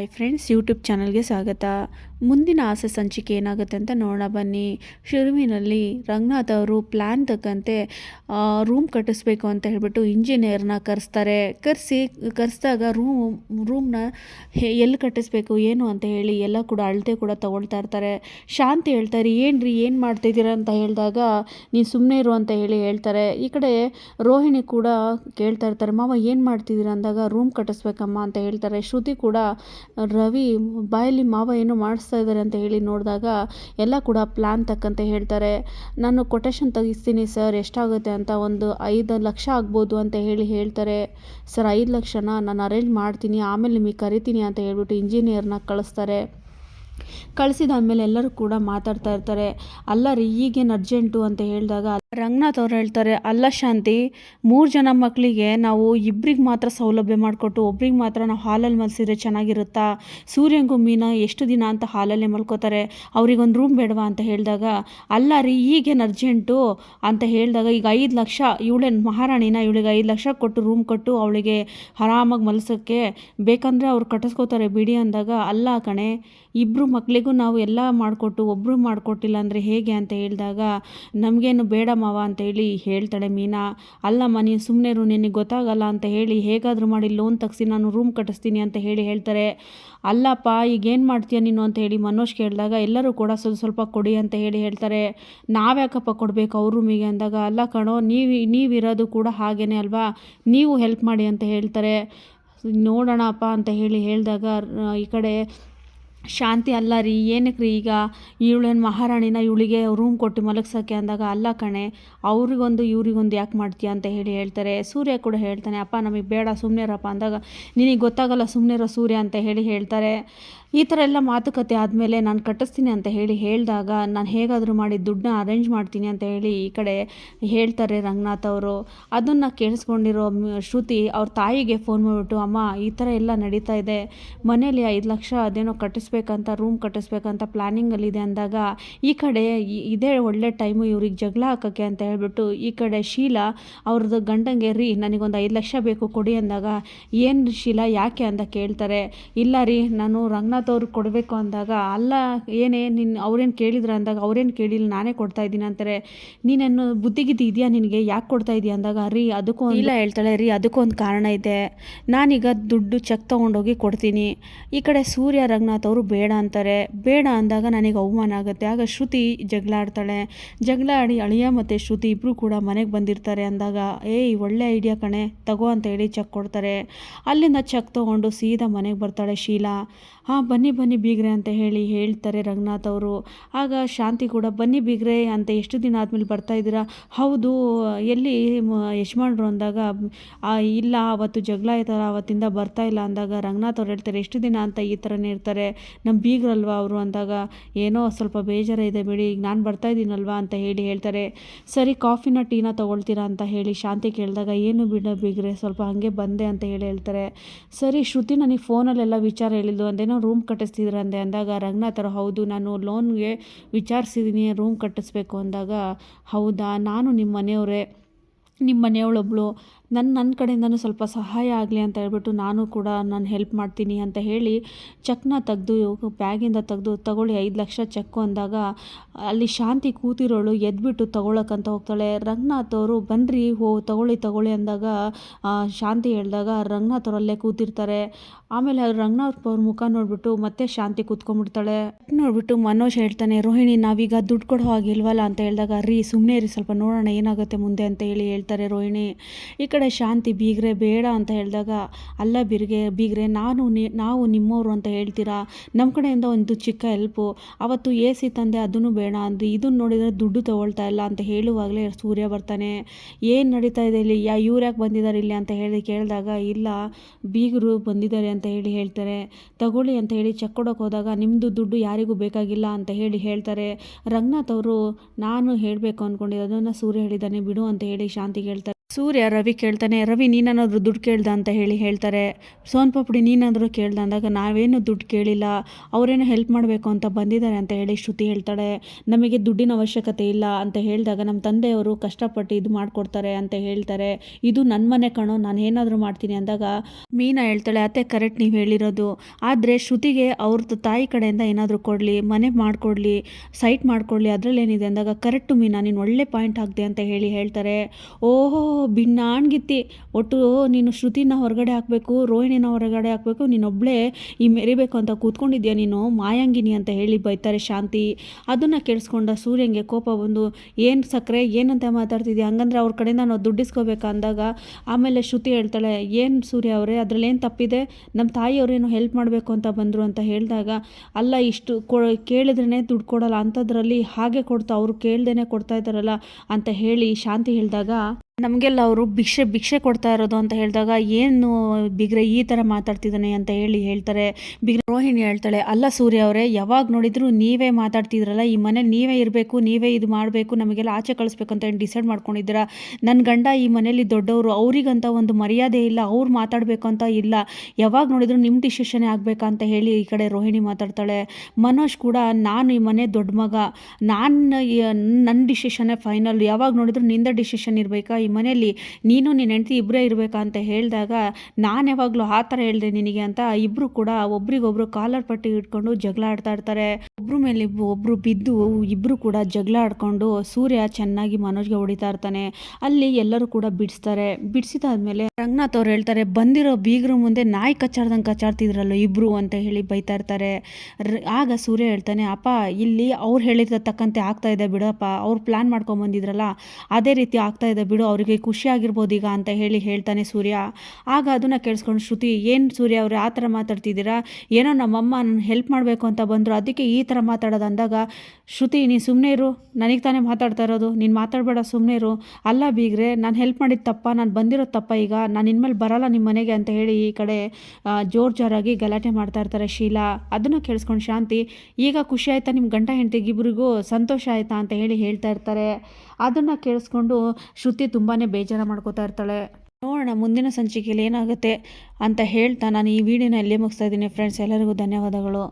Hi friends YouTube ಚಾನಲ್ಗೆ ಸ್ವಾಗತ. ಮುಂದಿನ ಆಸೆ ಸಂಚಿಕೆ ಏನಾಗುತ್ತೆ ಅಂತ ನೋಡೋಣ ಬನ್ನಿ. ಶುರುವಿನಲ್ಲಿ ರಂಗನಾಥ್ ಅವರು ಪ್ಲ್ಯಾನ್ ತಕ್ಕಂತೆ ರೂಮ್ ಕಟ್ಟಿಸ್ಬೇಕು ಅಂತ ಹೇಳಿಬಿಟ್ಟು ಇಂಜಿನಿಯರ್ನ ಕರೆಸ್ತಾರೆ. ಕರೆಸಿ, ಕರೆಸಿದಾಗ ರೂಮ್ ರೂಮ್ನ ಎಲ್ಲಿ ಕಟ್ಟಿಸ್ಬೇಕು, ಏನು ಅಂತ ಹೇಳಿ ಎಲ್ಲ ಕೂಡ ಅಳತೆ ಕೂಡ ತೊಗೊಳ್ತಾ ಇರ್ತಾರೆ. ಶಾಂತಿ ಹೇಳ್ತಾರೆ ಏನು ರೀ ಏನು ಮಾಡ್ತಿದ್ದೀರಾ? ಅಂತ ಹೇಳಿದಾಗ, ನೀನು ಸುಮ್ಮನೆ ಇರು ಅಂತ ಹೇಳಿ ಹೇಳ್ತಾರೆ. ಈ ಕಡೆ ರೋಹಿಣಿ ಕೂಡ ಕೇಳ್ತಾ ಇರ್ತಾರೆ, ಮಾವ, ಏನು ಮಾಡ್ತಿದ್ದೀರಾ? ಅಂದಾಗ ರೂಮ್ ಕಟ್ಟಿಸ್ಬೇಕಮ್ಮ ಅಂತ ಹೇಳ್ತಾರೆ. ಶ್ರುತಿ ಕೂಡ, ರವಿ, ಬಾಯಲ್ಲಿ ಮಾವ ಏನೋ ಮಾಡಿಸ್ತಾ ಇದ್ದಾರೆ ಅಂತ ಹೇಳಿ ನೋಡಿದಾಗ ಎಲ್ಲ ಕೂಡ ಪ್ಲ್ಯಾನ್ ತಕ್ಕಂತೆ ಹೇಳ್ತಾರೆ. ನಾನು ಕೊಟೇಶನ್ ತೆಗಿಸ್ತೀನಿ ಸರ್ ಎಷ್ಟಾಗುತ್ತೆ ಅಂತ ಒಂದು ಐದು ಲಕ್ಷ ಆಗ್ಬೋದು ಅಂತ ಹೇಳಿ ಹೇಳ್ತಾರೆ. ಸರ್ ಐದು ಲಕ್ಷನ ನಾನು ಅರೇಂಜ್ ಮಾಡ್ತೀನಿ, ಆಮೇಲೆ ನಿಮಗೆ ಕರಿತೀನಿ ಅಂತ ಹೇಳ್ಬಿಟ್ಟು ಇಂಜಿನಿಯರ್ನ ಕಳಿಸ್ತಾರೆ. ಕಳಿಸಿದಾದ್ಮೇಲೆ ಎಲ್ಲರೂ ಕೂಡ ಮಾತಾಡ್ತಾ ಇರ್ತಾರೆ. ಅಲ್ಲ ರೀ ಈಗೇನು ಅರ್ಜೆಂಟು ಅಂತ ಹೇಳಿದಾಗ ರಂಗನಾಥ್ ಅವ್ರು ಹೇಳ್ತಾರೆ, ಅಲ್ಲ ಶಾಂತಿ, ಮೂರು ಜನ ಮಕ್ಕಳಿಗೆ ನಾವು ಇಬ್ರಿಗೆ ಮಾತ್ರ ಸೌಲಭ್ಯ ಮಾಡಿಕೊಟ್ಟು, ಒಬ್ರಿಗೆ ಮಾತ್ರ ನಾವು ಹಾಲಲ್ಲಿ ಮಲಸಿದ್ರೆ ಚೆನ್ನಾಗಿರುತ್ತಾ? ಸೂರ್ಯಂಗು ಮೀನಾ ಎಷ್ಟು ದಿನ ಅಂತ ಹಾಲಲ್ಲೇ ಮಲ್ಕೋತಾರೆ? ಅವ್ರಿಗೊಂದು ರೂಮ್ ಬೇಡವಾ? ಅಂತ ಹೇಳಿದಾಗ ಅಲ್ಲ ರೀ ಈಗೇನು ಅರ್ಜೆಂಟು ಅಂತ ಹೇಳಿದಾಗ ಈಗ ಐದು ಲಕ್ಷ ಇವಳೇನು ಮಹಾರಾಣಿನ ಇವಳಿಗೆ ಐದು ಲಕ್ಷ ಕೊಟ್ಟು ರೂಮ್ ಕೊಟ್ಟು, ಅವಳಿಗೆ ಆರಾಮಾಗಿ ಮಲಸೋಕ್ಕೆ ಬೇಕಂದರೆ ಅವ್ರು ಕಟ್ಟಿಸ್ಕೋತಾರೆ ಬಿಡಿ ಅಂದಾಗ, ಅಲ್ಲ ಕಣೆ ಇಬ್ಬರು ಮಕ್ಕಳಿಗೂ ನಾವು ಎಲ್ಲ ಮಾಡಿಕೊಟ್ಟು ಒಬ್ಬರು ಮಾಡಿಕೊಟ್ಟಿಲ್ಲ ಅಂದರೆ ಹೇಗೆ ಅಂತ ಹೇಳಿದಾಗ, ನಮಗೇನು ಬೇಡ ಮಾವ ಅಂತೇಳಿ ಹೇಳ್ತಾಳೆ ಮೀನಾ. ಅಲ್ಲಮ್ಮ ನೀನು ಸುಮ್ಮನೆ ಇರು, ನಿನಗೆ ಗೊತ್ತಾಗಲ್ಲ ಅಂತ ಹೇಳಿ ಹೇಗಾದರೂ ಮಾಡಿ ಲೋನ್ ತಗ್ಸಿ ನಾನು ರೂಮ್ ಕಟ್ಟಿಸ್ತೀನಿ ಅಂತ ಹೇಳಿ ಹೇಳ್ತಾರೆ. ಅಲ್ಲಪ್ಪ, ಈಗ ಏನು ಮಾಡ್ತೀಯ ನೀನು ಅಂತ ಹೇಳಿ ಮನೋಜ್ ಕೇಳಿದಾಗ, ಎಲ್ಲರೂ ಕೂಡ ಸ್ವಲ್ಪ ಸ್ವಲ್ಪ ಕೊಡಿ ಅಂತ ಹೇಳಿ ಹೇಳ್ತಾರೆ. ನಾವ್ಯಾಕಪ್ಪ ಕೊಡಬೇಕು ಅವ್ರ ರೂಮಿಗೆ ಅಂದಾಗ, ಅಲ್ಲ ಕಣೋ, ನೀವು ನೀವಿರೋದು ಕೂಡ ಹಾಗೇ ಅಲ್ವಾ? ನೀವು ಹೆಲ್ಪ್ ಮಾಡಿ ಅಂತ ಹೇಳ್ತಾರೆ. ನೋಡೋಣಪ್ಪ ಅಂತ ಹೇಳಿ ಹೇಳಿದಾಗ ಈ ಕಡೆ ಶಾಂತಿ ಅಲ್ಲ ರೀ ಏನಕ್ಕೆ ರೀ ಈಗ? ಇವಳೇನು ಮಹಾರಾಣಿನ ಇವಳಿಗೆ ರೂಮ್ ಕೊಟ್ಟು ಮಲಗ್ಸೋಕ್ಕೆ ಅಂದಾಗ ಅಲ್ಲ ಕಣೆ, ಅವ್ರಿಗೊಂದು ಇವ್ರಿಗೊಂದು ಯಾಕೆ ಮಾಡ್ತೀಯ ಅಂತ ಹೇಳಿ ಹೇಳ್ತಾರೆ. ಸೂರ್ಯ ಕೂಡ ಹೇಳ್ತಾನೆ, ಅಪ್ಪ ನಮಗೆ ಬೇಡ ಸುಮ್ಮನೆ ಅಂದಾಗ, ನಿನಗೆ ಗೊತ್ತಾಗಲ್ಲ ಸುಮ್ಮನೆ ಸೂರ್ಯ ಅಂತ ಹೇಳಿ ಹೇಳ್ತಾರೆ. ಈ ಥರ ಎಲ್ಲ ಮಾತುಕತೆ ಆದಮೇಲೆ ನಾನು ಕಟ್ಟಿಸ್ತೀನಿ ಅಂತ ಹೇಳಿ ಹೇಳಿದಾಗ ನಾನು ಹೇಗಾದರೂ ಮಾಡಿ ದುಡ್ಡನ್ನ ಅರೇಂಜ್ ಮಾಡ್ತೀನಿ ಅಂತ ಹೇಳಿ ಈ ಕಡೆ ಹೇಳ್ತಾರೆ ರಂಗನಾಥ್ ಅವರು. ಅದನ್ನು ಕೇಳಿಸ್ಕೊಂಡಿರೋ ಶ್ರುತಿ ಅವ್ರ ತಾಯಿಗೆ ಫೋನ್ ಮಾಡಿಬಿಟ್ಟು, ಅಮ್ಮ, ಈ ಥರ ಎಲ್ಲ ನಡೀತಾ ಇದೆ. ಮನೇಲಿ ಐದು ಲಕ್ಷ ಅದೇನೋ ಕಟ್ಟಿಸ್ಬೇಕಂತ ರೂಮ್ ಕಟ್ಟಿಸ್ಬೇಕಂತ ಪ್ಲ್ಯಾನಿಂಗಲ್ಲಿದೆ ಅಂದಾಗ, ಈ ಕಡೆ ಇದೇ ಒಳ್ಳೆ ಟೈಮು ಇವ್ರಿಗೆ ಜಗಳ ಹಾಕೋಕ್ಕೆ ಅಂತ ಹೇಳ್ಬಿಟ್ಟು, ಈ ಕಡೆ ಶೀಲಾ ಅವ್ರದ್ದು ಗಂಡಂಗೆ, ರೀ, ನನಗೊಂದು ಐದು ಲಕ್ಷ ಬೇಕು, ಕೊಡಿ ಅಂದಾಗ ಏನು ಶೀಲಾ, ಯಾಕೆ ಅಂತ ಕೇಳ್ತಾರೆ. ಇಲ್ಲ ರೀ, ನಾನು ರಂಗನಾಥ್ ಅವ್ರು ಕೊಡಬೇಕು ಅಂದಾಗ, ಅಲ್ಲ, ಏನೇ ನಿನ್ನ ಅವ್ರೇನು ಕೇಳಿದ್ರು ಅಂದಾಗ, ಅವ್ರೇನು ಕೇಳಿಲ್ಲ, ನಾನೇ ಕೊಡ್ತಾ ಇದ್ದೀನಿ ಅಂತಾರೆ. ನೀನೇನು ಬುದ್ಧಿಗಿದ್ದು ಇದೆಯಾ ನಿನಗೆ? ಯಾಕೆ ಕೊಡ್ತಾ ಇದೀಯ ಅಂದಾಗ, ರೀ, ಅದಕ್ಕೂ ಇಲ್ಲ ಹೇಳ್ತಾಳೆ, ರೀ, ಅದಕ್ಕೂ ಒಂದು ಕಾರಣ ಇದೆ. ನಾನೀಗ ದುಡ್ಡು ಚೆಕ್ ತೊಗೊಂಡೋಗಿ ಕೊಡ್ತೀನಿ. ಈ ಕಡೆ ಸೂರ್ಯ, ರಂಗನಾಥ್ ಅವರು ಬೇಡ ಅಂತಾರೆ. ಬೇಡ ಅಂದಾಗ ನನಗೆ ಅವಮಾನ ಆಗುತ್ತೆ. ಆಗ ಶ್ರುತಿ ಜಗಳ ಆಡ್ತಾಳೆ ಜಗಳ ಆಡಿ ಅಳಿಯ ಮತ್ತು ಶ್ರುತಿ ಇಬ್ಬರು ಕೂಡ ಮನೆಗೆ ಬಂದಿರ್ತಾರೆ ಅಂದಾಗ, ಏಯ್, ಒಳ್ಳೆ ಐಡಿಯಾ ಕಣೆ, ತಗೋ ಅಂತ ಹೇಳಿ ಚೆಕ್ ಕೊಡ್ತಾರೆ. ಅಲ್ಲಿಂದ ಚೆಕ್ ತೊಗೊಂಡು ಸೀದಾ ಮನೆಗೆ ಬರ್ತಾಳೆ ಶೀಲಾ. ಹಾಂ ಬನ್ನಿ ಬನ್ನಿ ಬೀಗ್ರೆ ಅಂತ ಹೇಳಿ ಹೇಳ್ತಾರೆ ರಂಗನಾಥ್ ಅವರು. ಆಗ ಶಾಂತಿ ಕೂಡ, ಬನ್ನಿ ಬೀಗ್ರೆ ಅಂತ ಎಷ್ಟು ದಿನ ಆದಮೇಲೆ ಬರ್ತಾ ಇದ್ದೀರಾ? ಹೌದು, ಎಲ್ಲಿ ಯಜಮಾನ್ರು ಅಂದಾಗ ಇಲ್ಲ, ಅವತ್ತು ಜಗಳ ಆಯ್ತಲ್ಲ ಅವತ್ತಿಂದ ಬರ್ತಾ ಇಲ್ಲ ಅಂದಾಗ ರಂಗನಾಥ್ ಅವ್ರು ಹೇಳ್ತಾರೆ, ಎಷ್ಟು ದಿನ ಅಂತ ಈ ಥರನೇ ಇರ್ತಾರೆ. ನಮ್ಮ ಬೀಗ್ರಲ್ವಾ ಅವರು? ಅಂದಾಗ, ಏನೋ ಸ್ವಲ್ಪ ಬೇಜಾರ ಇದೆ ಬಿಡಿ, ಈಗ ನಾನು ಬರ್ತಾ ಇದ್ದೀನಲ್ವಾ? ಅಂತ ಹೇಳಿ ಹೇಳ್ತಾರೆ. ಸರಿ, ಕಾಫಿನ ಟೀನ ತೊಗೊಳ್ತೀರಾ? ಅಂತ ಹೇಳಿ ಶಾಂತಿ ಕೇಳಿದಾಗ, ಏನು ಬಿಡ ಬೀಗ್ರೆ, ಸ್ವಲ್ಪ ಹಾಗೆ ಬಂದೆ ಅಂತ ಹೇಳಿ ಹೇಳ್ತಾರೆ. ಸರಿ, ಶ್ರುತಿ, ನನಗೆ ಫೋನಲ್ಲೆಲ್ಲ ವಿಚಾರ ಹೇಳಿದ್ದು, ಅಂದೇನೋ ರೂಮ್ ಕಟ್ಟಿಸ್ತಿದ್ರಂದೆ ಅಂದಾಗ ರಂಗನಾಥರು ಹೌದು, ನಾನು ಲೋನ್ಗೆ ವಿಚಾರಿಸಿದ್ದೀನಿ ರೂಮ್ ಕಟ್ಟಿಸ್ಬೇಕು. ಅಂದಾಗ, ಹೌದಾ, ನಾನು ನಿಮ್ಮ ಮನೆಯವರೇ ನಿಮ್ಮ ಮನೆಯವಳೊಬ್ಳು ನನ್ನ ನನ್ನ ಕಡೆಯಿಂದನೂ ಸ್ವಲ್ಪ ಸಹಾಯ ಆಗಲಿ ಅಂತ ಹೇಳ್ಬಿಟ್ಟು ನಾನು ಕೂಡ ನಾನು ಹೆಲ್ಪ್ ಮಾಡ್ತೀನಿ ಅಂತ ಹೇಳಿ ಚೆಕ್ನ ತೆಗೆದು ಬ್ಯಾಗಿಂದ ತೆಗೆದು ತಗೊಳ್ಳಿ ಐದು ಲಕ್ಷ ಚೆಕ್ಕು ಅಂದಾಗ ಅಲ್ಲಿ ಶಾಂತಿ ಕೂತಿರೋಳು ಎದ್ಬಿಟ್ಟು ತಗೊಳಕ್ಕಂತ ಹೋಗ್ತಾಳೆ. ರಂಗನಾಥ್ ಅವರು ಬನ್ನಿರಿ ಹೋ, ತಗೊಳ್ಳಿ ತಗೊಳ್ಳಿ ಅಂದಾಗ ಶಾಂತಿ ಹೇಳಿದಾಗ ರಂಗನಾಥ್ ಅವರಲ್ಲೇ ಕೂತಿರ್ತಾರೆ. ಆಮೇಲೆ ರಂಗನಾಥ್ ಅವ್ರ ಮುಖ ನೋಡಿಬಿಟ್ಟು ಮತ್ತೆ ಶಾಂತಿ ಕೂತ್ಕೊಂಡ್ಬಿಡ್ತಾಳೆ. ನೋಡ್ಬಿಟ್ಟು ಮನೋಜ್ ಹೇಳ್ತಾನೆ, ರೋಹಿಣಿ, ನಾವೀಗ ದುಡ್ಡು ಕೊಡೋ ಹಾಗಿಲ್ವಲ್ಲ? ಅಂತ ಹೇಳಿದಾಗ, ರೀ ಸುಮ್ಮನೆ ರೀ ಸ್ವಲ್ಪ ನೋಡೋಣ ಏನಾಗುತ್ತೆ ಮುಂದೆ ಅಂತ ಹೇಳಿ ಹೇಳ್ತಾರೆ ರೋಹಿಣಿ. ಈ ಕಡೆ ಶಾಂತಿ ಬೀಗ್ರೆ ಬೇಡ ಅಂತ ಹೇಳಿದಾಗ, ಅಲ್ಲ ಬಿರ್ಗೆ, ಬೀಗ್ರೆ, ನಾನು ನಾವು ನಿಮ್ಮವರು ಅಂತ ಹೇಳ್ತೀರಾ? ನಮ್ಮ ಕಡೆಯಿಂದ ಒಂದು ಚಿಕ್ಕ ಹೆಲ್ಪು. ಅವತ್ತು ಎ ಸಿ ತಂದೆ ಅದನ್ನು ಬೇಡ ಅಂದು ಇದನ್ನು ನೋಡಿದರೆ ದುಡ್ಡು ತಗೊಳ್ತಾ ಇಲ್ಲ ಅಂತ ಹೇಳುವಾಗಲೇ ಸೂರ್ಯ ಬರ್ತಾನೆ. ಏನು ನಡೀತಾ ಇದೆ ಇಲ್ಲಿ? ಯಾ, ಇವ್ರು ಯಾಕೆ ಬಂದಿದ್ದಾರೆ ಇಲ್ಲಿ ಅಂತ ಹೇಳಿ ಕೇಳಿದಾಗ, ಇಲ್ಲ, ಬೀಗರು ಬಂದಿದ್ದಾರೆ ಅಂತ ಹೇಳಿ ಹೇಳ್ತಾರೆ. ತಗೊಳ್ಳಿ ಅಂತ ಹೇಳಿ ಚೆಕ್ ಕೊಡೋಕೆ ಹೋದಾಗ ನಿಮ್ಮದು ದುಡ್ಡು ಯಾರಿಗೂ ಬೇಕಾಗಿಲ್ಲ ಅಂತ ಹೇಳಿ ಹೇಳ್ತಾರೆ. ರಂಗನಾಥ್ ಅವರು, ನಾನು ಹೇಳಬೇಕು ಅಂದ್ಕೊಂಡಿದ್ದು ಅದನ್ನು ಸೂರ್ಯ ಹೇಳಿದ್ದಾನೆ, ಬಿಡು ಅಂತ ಹೇಳಿ ಶಾಂತಿ ಹೇಳ್ತಾರೆ ಸೂರ್ಯ ರವಿ ಕೇಳ್ತಾನೆ, ರವಿ, ನೀನಾದರೂ ದುಡ್ಡು ಕೇಳ್ದ ಅಂತ ಹೇಳಿ ಹೇಳ್ತಾರೆ. ಸೋನ್ ಪಾಪುಡಿ ನೀನಾದರೂ ಕೇಳ್ದ ಅಂದಾಗ ನಾವೇನು ದುಡ್ಡು ಕೇಳಿಲ್ಲ. ಅವರೇನು ಹೆಲ್ಪ್ ಮಾಡಬೇಕು ಅಂತ ಬಂದಿದ್ದಾರೆ ಅಂತ ಹೇಳಿ ಶ್ರುತಿ ಹೇಳ್ತಾಳೆ. ನಮಗೆ ದುಡ್ಡಿನ ಅವಶ್ಯಕತೆ ಇಲ್ಲ ಅಂತ ಹೇಳಿದಾಗ ನಮ್ಮ ತಂದೆಯವರು ಕಷ್ಟಪಟ್ಟು ಇದು ಮಾಡಿಕೊಡ್ತಾರೆ ಅಂತ ಹೇಳ್ತಾರೆ. ಇದು ನನ್ನ ಮನೆ ಕಣೋ, ನಾನು ಏನಾದರೂ ಮಾಡ್ತೀನಿ ಅಂದಾಗ ಮೀನಾ ಹೇಳ್ತಾಳೆ, ಅತ್ತೆ ಕರೆಕ್ಟ್ ನೀವು ಹೇಳಿರೋದು. ಆದರೆ ಶ್ರುತಿಗೆ ಅವ್ರದ್ದು ತಾಯಿ ಕಡೆಯಿಂದ ಏನಾದರೂ ಕೊಡಲಿ, ಮನೆ ಮಾಡಿಕೊಡ್ಲಿ ಸೈಟ್ ಮಾಡಿಕೊಡ್ಲಿ, ಅದರಲ್ಲೇನಿದೆ ಅಂದಾಗ, ಕರೆಕ್ಟು ಮೀನಾ, ನೀನು ಒಳ್ಳೆ ಪಾಯಿಂಟ್ ಆಗಿದೆ ಅಂತ ಹೇಳಿ ಹೇಳ್ತಾರೆ. ಓಹೋ ಭಿನ್ನಾಣ್ಗಿತ್ತಿ. ಒಟ್ಟು ನೀನು ಶ್ರುತಿನ ಹೊರಗಡೆ ಹಾಕಬೇಕು, ರೋಹಿಣಿನ ಹೊರಗಡೆ ಹಾಕಬೇಕು ನೀನೊಬ್ಬಳೇ ಈ ಮೆರಿಬೇಕು ಅಂತ ಕೂತ್ಕೊಂಡಿದ್ಯಾ ನೀನು? ಮಾಯಾಂಗಿನಿ ಅಂತ ಹೇಳಿ ಬೈತಾರೆ ಶಾಂತಿ. ಅದನ್ನು ಕೇಳಿಸ್ಕೊಂಡ ಸೂರ್ಯಂಗೆ ಕೋಪ ಬಂದು, ಏನು ಸಕ್ಕರೆ ಏನಂತ ಮಾತಾಡ್ತಿದ್ಯಾ? ಹಂಗಂದ್ರೆ ಅವ್ರ ಕಡೆಯಿಂದ ನಾವು ದುಡ್ಡಿಸ್ಕೋಬೇಕು ಅಂದಾಗ ಆಮೇಲೆ ಶ್ರುತಿ ಹೇಳ್ತಾಳೆ, ಏನು ಸೂರ್ಯ ಅವರೇ ಅದರಲ್ಲಿ ಏನು ತಪ್ಪಿದೆ ನಮ್ಮ ತಾಯಿಯವ್ರೇನು ಹೆಲ್ಪ್ ಮಾಡಬೇಕು ಅಂತ ಬಂದರು ಅಂತ ಹೇಳಿದಾಗ, ಅಲ್ಲ ಇಷ್ಟು ಕೊ ಕೇಳಿದ್ರೇ ದುಡ್ಡು ಕೊಡಲ್ಲ, ಅಂಥದ್ರಲ್ಲಿ ಹಾಗೆ ಕೊಡ್ತಾ, ಅವರು ಕೇಳ್ದೇ ಕೊಡ್ತಾ ಇದ್ದಾರಲ್ಲ ಅಂತ ಹೇಳಿ ಶಾಂತಿ ಹೇಳಿದಾಗ ನಮಗೆಲ್ಲ ಅವರು ಭಿಕ್ಷೆ ಭಿಕ್ಷೆ ಕೊಡ್ತಾ ಇರೋದು ಅಂತ ಹೇಳಿದಾಗ ಏನು ಬಿಗ್ರೆ ಈ ಥರ ಮಾತಾಡ್ತಿದ್ದಾನೆ ಅಂತ ಹೇಳಿ ಹೇಳ್ತಾರೆ. ಬಿಗ್ರೆ ರೋಹಿಣಿ ಹೇಳ್ತಾಳೆ, ಅಲ್ಲ ಸೂರ್ಯ ಅವರೇ, ಯಾವಾಗ ನೋಡಿದ್ರು ನೀವೇ ಮಾತಾಡ್ತಿದ್ರಲ್ಲ, ಈ ಮನೆ ನೀವೇ ಇರಬೇಕು, ನೀವೇ ಇದು ಮಾಡಬೇಕು, ನಮಗೆಲ್ಲ ಆಚೆ ಕಳಿಸ್ಬೇಕು ಅಂತ ಡಿಸೈಡ್ ಮಾಡ್ಕೊಂಡಿದ್ದೀರಾ? ನನ್ನ ಗಂಡ ಈ ಮನೇಲಿ ದೊಡ್ಡವರು, ಅವರಿಗಂತ ಒಂದು ಮರ್ಯಾದೆ ಇಲ್ಲ, ಅವ್ರು ಮಾತಾಡಬೇಕು ಅಂತ ಇಲ್ಲ. ಯಾವಾಗ ನೋಡಿದ್ರು ನಿಮ್ಮ ಡಿಸಿಷನ್ನೇ ಆಗಬೇಕಂತ ಹೇಳಿ ಈ ಕಡೆ ರೋಹಿಣಿ ಮಾತಾಡ್ತಾಳೆ, ಮನೋಜ್ ಕೂಡ ನಾನು ಈ ಮನೆ ದೊಡ್ಡ ಮಗ, ನಾನು ನನ್ನ ಡಿಸಿಷನ್ನೇ ಫೈನಲ್, ಯಾವಾಗ ನೋಡಿದ್ರು ನಿಂದ ಡಿಸಿಷನ್ ಇರಬೇಕಾ? ಮನೆಯಲ್ಲಿ, ನೀನು ನಿನ್ನ ಹೆಂಡತಿ ಇಬ್ಬರೇ ಇರಬೇಕಾ ಅಂತ ಹೇಳಿದಾಗ, ನಾನು ಯಾವಾಗಲೂ ಆ ಥರ ಹೇಳಿದೆ ನಿನಗೆ ಅಂತ ಇಬ್ಬರು ಕೂಡ ಒಬ್ರಿಗೊಬ್ರು ಕಾಲರ್ ಪಟ್ಟಿ ಇಟ್ಕೊಂಡು ಜಗಳ ಆಡ್ತಾ ಇರ್ತಾರೆ. ಒಬ್ರು ಮೇಲೆ ಒಬ್ರು ಬಿದ್ದು ಇಬ್ಬರು ಕೂಡ ಜಗಳ ಆಡ್ಕೊಂಡು ಸೂರ್ಯ ಚೆನ್ನಾಗಿ ಮನೋಜ್ಗೆ ಹೊಡಿತಾ ಇರ್ತಾನೆ. ಅಲ್ಲಿ ಎಲ್ಲರೂ ಕೂಡ ಬಿಡಿಸ್ತಾರೆ. ಬಿಡಿಸಿದಾದ್ಮೇಲೆ ರಂಗನಾಥ್ ಅವ್ರು ಹೇಳ್ತಾರೆ, ಬಂದಿರೋ ಬೀಗರು ಮುಂದೆ ನಾಯಿ ಕಚ್ಚಾಡ್ದಂಗೆ ಕಚ್ಚಾಡ್ತಿದ್ರಲ್ಲ ಇಬ್ರು ಅಂತ ಹೇಳಿ ಬೈತಾ ಇರ್ತಾರೆ. ಆಗ ಸೂರ್ಯ ಹೇಳ್ತಾನೆ, ಅಪ್ಪ, ಇಲ್ಲಿ ಅವ್ರು ಹೇಳಿದ ತಕ್ಕಂತೆ ಆಗ್ತಾ ಇದೆ ಬಿಡಪ್ಪ. ಅವ್ರು ಪ್ಲಾನ್ ಮಾಡ್ಕೊಂಡ್ ಬಂದಿದ್ರಲ್ಲ ಅದೇ ರೀತಿ ಆಗ್ತಾ ಇದೆ ಬಿಡು. ಅವರಿಗೆ ಖುಷಿಯಾಗಿರ್ಬೋದು ಈಗ ಅಂತ ಹೇಳಿ ಹೇಳ್ತಾನೆ ಸೂರ್ಯ. ಆಗ ಅದನ್ನು ಕೇಳಿಸ್ಕೊಂಡು, ಶ್ರುತಿ, ಏನು ಸೂರ್ಯ ಅವರು, ಆ ಥರ ಮಾತಾಡ್ತಿದ್ದೀರಾ? ಏನೋ ನಮ್ಮಮ್ಮ ನನ್ನ ಹೆಲ್ಪ್ ಮಾಡಬೇಕು ಅಂತ ಬಂದರು, ಅದಕ್ಕೆ ಈ ಥರ ಮಾತಾಡೋದು ಅಂದಾಗ, ಶ್ರುತಿ, ನೀನು ಸುಮ್ಮನೆ ಇರು. ನನಗೆ ತಾನೇ ಮಾತಾಡ್ತಾ ಇರೋದು. ನೀನು ಮಾತಾಡಬೇಡ ಸುಮ್ಮನೆ ಇರು. ಅಲ್ಲ ಬೀಗ್ರೆ, ನಾನು ಹೆಲ್ಪ್ ಮಾಡಿದ ತಪ್ಪ, ನಾನು ಬಂದಿರೋ ತಪ್ಪ ಈಗ. ನಾನು ಇನ್ಮೇಲೆ ಬರಲ್ಲ ನಿಮ್ಮ ಮನೆಗೆ ಅಂತ ಹೇಳಿ ಈ ಕಡೆ ಜೋರು ಜೋರ್ ಜೋರಾಗಿ ಗಲಾಟೆ ಮಾಡ್ತಾ ಇರ್ತಾರೆ ಶೀಲಾ. ಅದನ್ನು ಕೇಳಿಸ್ಕೊಂಡು ಶಾಂತಿ, ಈಗ ಖುಷಿ ಆಯ್ತಾ ನಿಮ್ಮ ಗಂಡ ಹೆಂಡತಿಗಿಬ್ರಿಗೂ ಸಂತೋಷ ಆಯ್ತಾ? ಅಂತ ಹೇಳಿ ಹೇಳ್ತಾ ಇರ್ತಾರೆ. ಅದನ್ನು ಕೇಳಿಸ್ಕೊಂಡು, ಶ್ರುತಿ ತುಂಬಾ ಬೇಜಾರು ಮಾಡ್ಕೋತಾ ಇರ್ತಾಳೆ. ನೋಡೋಣ, ಮುಂದಿನ ಸಂಚಿಕೆಯಲ್ಲಿ ಏನಾಗುತ್ತೆ ಅಂತ ಹೇಳ್ತಾ ನಾನು ಈ ವಿಡಿಯೋನ ಇಲ್ಲೇ ಮುಗಿಸ್ತಾ ಇದ್ದೀನಿ. ಫ್ರೆಂಡ್ಸ್ ಎಲ್ಲರಿಗೂ ಧನ್ಯವಾದಗಳು.